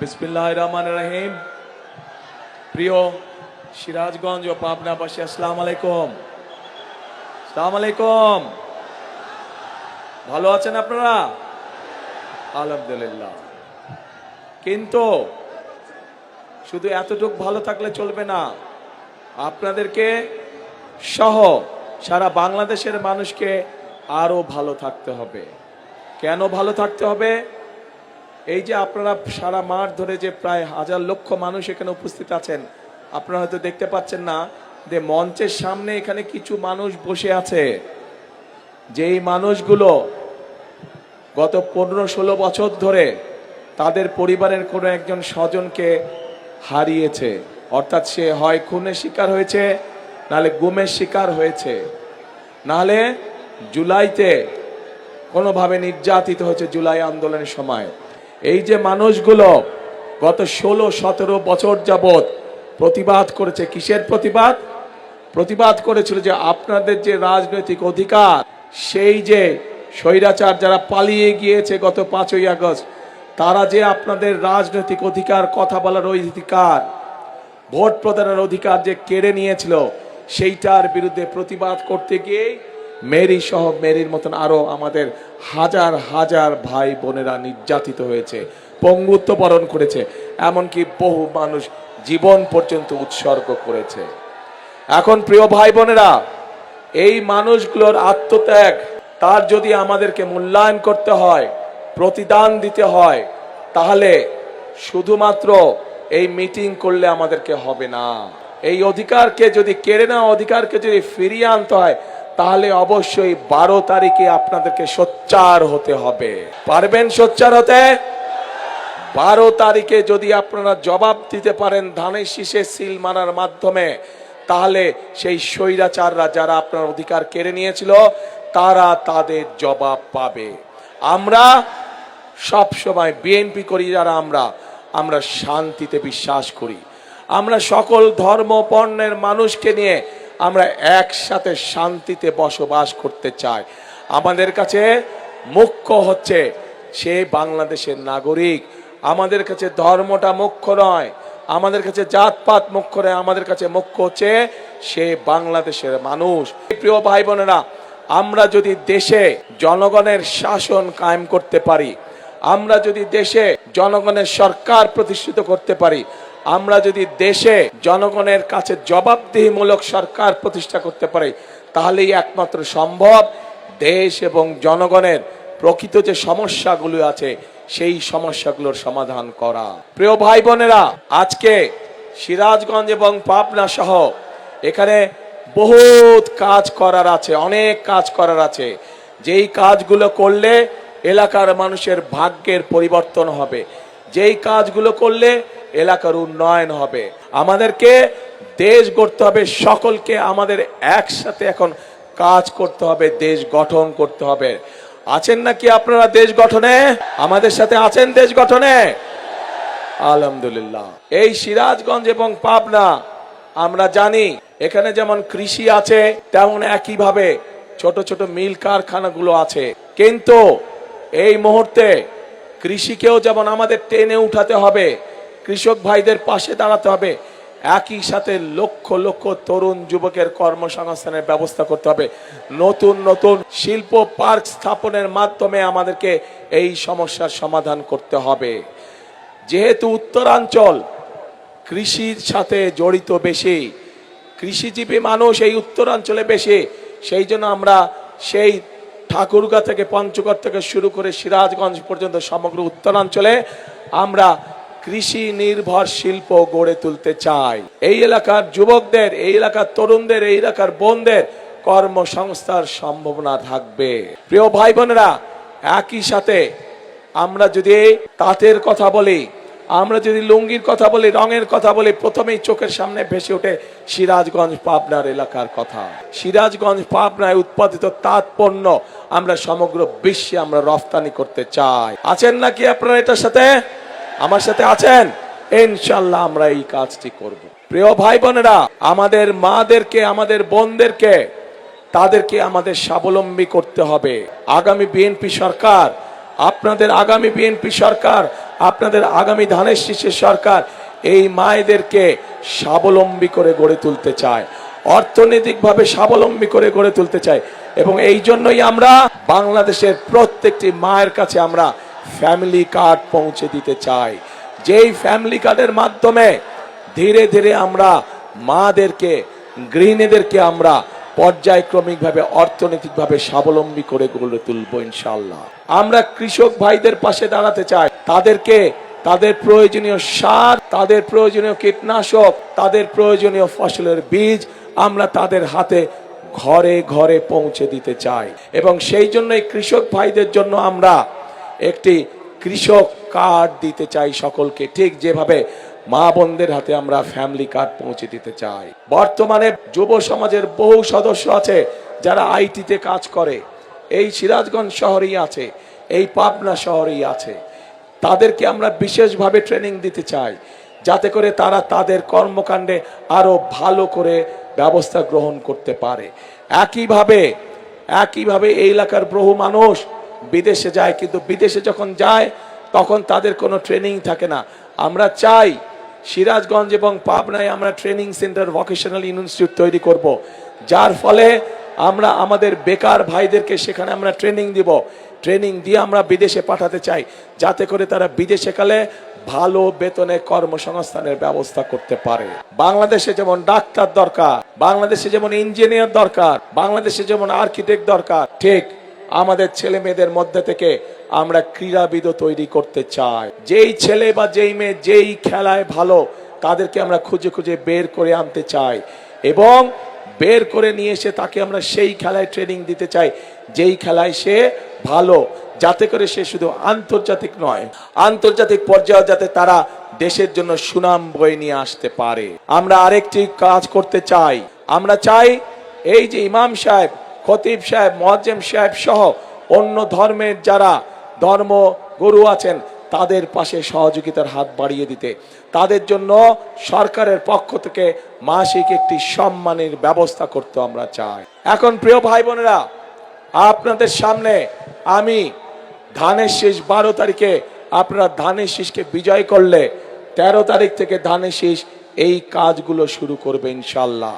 বিসমিল্লাহ রহমান রহিম। প্রিয় সিরাজগঞ্জ ও পাবনাবাসী, আসসালাম আলাইকুম। আসসালাম আলাইকুম। ভালো আছেন আপনারা? আলহামদুলিল্লাহ। কিন্তু শুধু এতটুক ভালো থাকলে চলবে না, আপনাদেরকে সহ সারা বাংলাদেশের মানুষকে আরও ভালো থাকতে হবে। কেন ভালো থাকতে হবে? এই যে আপনারা সারা মাঠ ধরে যে প্রায় হাজার লক্ষ মানুষ এখানে উপস্থিত আছেন, আপনারা হয়তো দেখতে পাচ্ছেন না যে মঞ্চের সামনে এখানে কিছু মানুষ বসে আছে। যেই মানুষগুলো গত পনেরো ষোলো বছর ধরে তাদের পরিবারের কোনো একজন স্বজনকে হারিয়েছে। অর্থাৎ সে হয় খুনের শিকার হয়েছে, নাহলে গুমের শিকার হয়েছে। নাহলে জুলাইতে কোনোভাবে নির্যাতিত হয়েছে জুলাই আন্দোলনের সময়। এই যে মানুষগুলো গত ষোলো, সতেরো বছর যাবৎ প্রতিবাদ করেছে, কিসের প্রতিবাদ? প্রতিবাদ করেছিল যে আপনাদের যে রাজনৈতিক অধিকার, সেই যে স্বৈরাচার যারা পালিয়ে গিয়েছে গত পাঁচই আগস্ট, তারা যে আপনাদের রাজনৈতিক অধিকার, কথা বলার অধিকার, ভোট প্রদানের অধিকার যে কেড়ে নিয়েছিল, সেইটার বিরুদ্ধে প্রতিবাদ করতে গিয়ে মেরি সহ মেরির মতন আরও আমাদের হাজার হাজার ভাই বোনেরা নির্যাতিত হয়েছে, পঙ্গুত্ব বরণ করেছে, এমনকি বহু মানুষ জীবন পর্যন্ত উৎসর্গ করেছে। এখন প্রিয় ভাই বোনেরা, এই মানুষগুলোর আত্মত্যাগ, তার যদি আমাদেরকে মূল্যায়ন করতে হয়, প্রতিদান দিতে হয়, তাহলে শুধুমাত্র এই মিটিং করলে আমাদেরকে হবে না। এই অধিকারকে যদি কেড়ে নেওয়া, অধিকারকে যদি ফিরিয়ে আনতে হয় তাহলে অবশ্যই বারো তারিখে আপনাদেরকে সোচ্চার হতে হবে। পারবেন সোচ্চার হতে? বারো তারিখে যদি আপনারা জবাব দিতে পারেন ধানের শীষে সিল মারার মাধ্যমে, তাহলে সেই স্বৈরাচাররা যারা আপনার অধিকার কেড়ে নিয়েছিল, তারা তাদের জবাব পাবে। আমরা সব সময় বিএনপি করি যারা আমরা আমরা শান্তিতে বিশ্বাস করি। আমরা সকল ধর্ম বর্ণের মানুষকে নিয়ে আমরা একসাথে শান্তিতে বসবাস করতে চাই। আমাদের কাছে মুখ্য হচ্ছে সে বাংলাদেশের নাগরিক। আমাদের কাছে ধর্মটা মুখ্য নয়, আমাদের কাছে জাতপাত মুখ্য নয়, আমাদের কাছে মুখ্য হচ্ছে সে বাংলাদেশের মানুষ। প্রিয় ভাই বোনেরা আমরা যদি দেশে জনগণের শাসন কায়েম করতে পারি, আমরা যদি দেশে জনগণের সরকার প্রতিষ্ঠিত করতে পারি আমরা যদি দেশে জনগণের কাছে জবাবদিহিমূলক সরকার প্রতিষ্ঠা করতে পারি, তাহলেই একমাত্র সম্ভব দেশ এবং জনগণের প্রকৃত যে সমস্যাগুলো আছে, সেই সমস্যাগুলোর সমাধান করা। প্রিয় ভাই বোনেরা আজকে সিরাজগঞ্জ এবং পাবনা সহ এখানে বহুত কাজ করার আছে, অনেক কাজ করার আছে। যেই কাজগুলো করলে এলাকার মানুষের ভাগ্যের পরিবর্তন হবে। যেই কাজগুলো করলে এলাকার উন্নয়ন হবে। আমাদেরকে দেশ গড়তে হবে, সকলকে আমাদের একসাথে এখন কাজ করতে হবে, দেশ গঠন করতে হবে। আছেন নাকি আপনারা দেশ গঠনে? আমাদের সাথে আছেন দেশ গঠনে? আলহামদুলিল্লাহ। এই সিরাজগঞ্জ এবং পাবনা, আমরা জানি, এখানে যেমন কৃষি আছে, তেমন একইভাবে ছোট ছোট মিল কারখানাগুলো আছে। কিন্তু এই মুহূর্তে কৃষিকেও যেমন আমাদের টেনে উঠাতে হবে, কৃষক ভাইদের পাশে দাঁড়াতে হবে, একই সাথে লক্ষ লক্ষ তরুণ যুবকের কর্মসংস্থানের ব্যবস্থা করতে হবে। নতুন নতুন শিল্প পার্ক স্থাপনের মাধ্যমে আমাদেরকে এই সমস্যার সমাধান করতে হবে। যেহেতু উত্তরাঞ্চল কৃষির সাথে জড়িত বেশি, কৃষিজীবী মানুষ এই উত্তরাঞ্চলে বেশি, সেই জন্য আমরা সেই ঠাকুরগা থেকে পঞ্চগড় থেকে শুরু করে সিরাজগঞ্জ পর্যন্ত সমগ্র উত্তরাঞ্চলে আমরা কৃষি নির্ভর শিল্প গড়ে তুলতে চাই। এই এলাকার যুবকদের, এই এলাকার তরুণদের, এই এলাকার বোনদের কর্মসংস্থার সম্ভাবনা থাকবে। প্রিয় ভাই বোনেরা, একই সাথে আমরা যদি তাঁতের কথা বলি আমরা যদি লুঙ্গির কথা বলি, রঙের কথা বলি, প্রথমেই চোখের সামনে ভেসে ওঠে সিরাজগঞ্জ, পাবনার এলাকার কথা। সিরাজগঞ্জ, পাবনায় উৎপাদিত তাঁত পণ্য আমরা সমগ্র বিশ্বে আমরা রফতানি করতে চাই। আছেন নাকি আপনারা এটার সাথে? আমার সাথে আছেন? ইনশাল্লাহ আমরা এই কাজটি করব। প্রিয় ভাই বোনেরা আমাদের মাদেরকে, আমাদের বোনদেরকে, তাদেরকে আমাদের স্বাবলম্বী করতে হবে। আগামী বিএনপি সরকার, আপনাদের আগামী বিএনপি সরকার আপনাদের আগামী ধানের শীষের সরকার এই মায়েদেরকে স্বাবলম্বী করে গড়ে তুলতে চায়, অর্থনৈতিকভাবে স্বাবলম্বী করে গড়ে তুলতে চায় এবং এই জন্যই আমরা বাংলাদেশের প্রত্যেকটি মায়ের কাছে আমরা ফ্যামিলি কার্ড পৌঁছে দিতে চাই। যেই ফ্যামিলি কার্ডের মাধ্যমে ধীরে ধীরে আমরা মাদেরকে, গৃহিণীদেরকে আমরা পর্যায়ক্রমিকভাবে, অর্থনৈতিকভাবে স্বাবলম্বী করে গড়ে তুলবো ইনশাল্লাহ আমরা কৃষক ভাইদের পাশে দাঁড়াতে চাই। তাদেরকে, তাদের প্রয়োজনীয় সার, তাদের প্রয়োজনীয় কীটনাশক, তাদের প্রয়োজনীয় ফসলের বীজ আমরা তাদের হাতে ঘরে ঘরে পৌঁছে দিতে চাই। এবং সেই জন্যই কৃষক ভাইদের জন্য আমরা একটি কৃষক কার্ড দিতে চাই সকলকে। ঠিক যেভাবে মা বোনদের হাতে আমরা ফ্যামিলি কার্ড পৌঁছে দিতে চাই। বর্তমানে যুব সমাজের বহু সদস্য আছে যারা আইটিতে কাজ করে। এই সিরাজগঞ্জ শহরেই আছে, এই পাবনা শহরেই আছে। তাদেরকে আমরা বিশেষভাবে ট্রেনিং দিতে চাই, যাতে করে তারা তাদের কর্মকাণ্ডে আরও ভালো করে ব্যবস্থা গ্রহণ করতে পারে। একইভাবে একইভাবে এই এলাকার বহু মানুষ বিদেশে যায়, কিন্তু বিদেশে যখন যায় তখন তাদের কোনো ট্রেনিং থাকে না। আমরা চাই সিরাজগঞ্জ এবং পাবনায় আমরা ট্রেনিং সেন্টার ভোকেশনাল ইনস্টিটিউট তৈরি করব। যার ফলে আমরা আমাদের বেকার ভাইদেরকে সেখানে আমরা ট্রেনিং দিব। ট্রেনিং দিয়ে আমরা বিদেশে পাঠাতে চাই। যাতে করে তারা বিদেশে কালে ভালো বেতনে কর্মসংস্থানের ব্যবস্থা করতে পারে। বাংলাদেশে যেমন ডাক্তার দরকার, বাংলাদেশে যেমন ইঞ্জিনিয়ার দরকার, বাংলাদেশে যেমন আর্কিটেক্ট দরকার, ঠিক আমাদের ছেলে মেয়েদের মধ্যে থেকে আমরা ক্রীড়াবিদও তৈরি করতে চাই। যেই ছেলে বা যেই মেয়ে যেই খেলায় ভালো, তাদেরকে আমরা খুঁজে খুঁজে বের করে আনতে চাই এবং বের করে নিয়ে এসে তাকে আমরা সেই খেলায় ট্রেনিং দিতে চাই, যেই খেলায় সে ভালো, যাতে করে সে শুধু আন্তর্জাতিক নয়, আন্তর্জাতিক পর্যায়ে যাতে তারা দেশের জন্য সুনাম বয়ে নিয়ে আসতে পারে। আমরা আরেকটি কাজ করতে চাই। আমরা চাই এই যে ইমাম সাহেব, খতিব সাহেব, মোয়াজ্জেম সাহেব সহ অন্য ধর্মের যারা ধর্ম গুরু আছেন, তাদের পাশে সহযোগিতার হাত বাড়িয়ে দিতে। তাদের জন্য সরকারের পক্ষ থেকে মাসিক একটি সম্মানের ব্যবস্থা করতে আমরা চাই। এখন প্রিয় ভাই বোনেরা, আপনাদের সামনে আমি ধানের শেষ বারো তারিখে, আপনারা ধানের শীষকে বিজয় করলে তেরো তারিখ থেকে ধানের শীষ এই কাজগুলো শুরু করবে ইনশাল্লাহ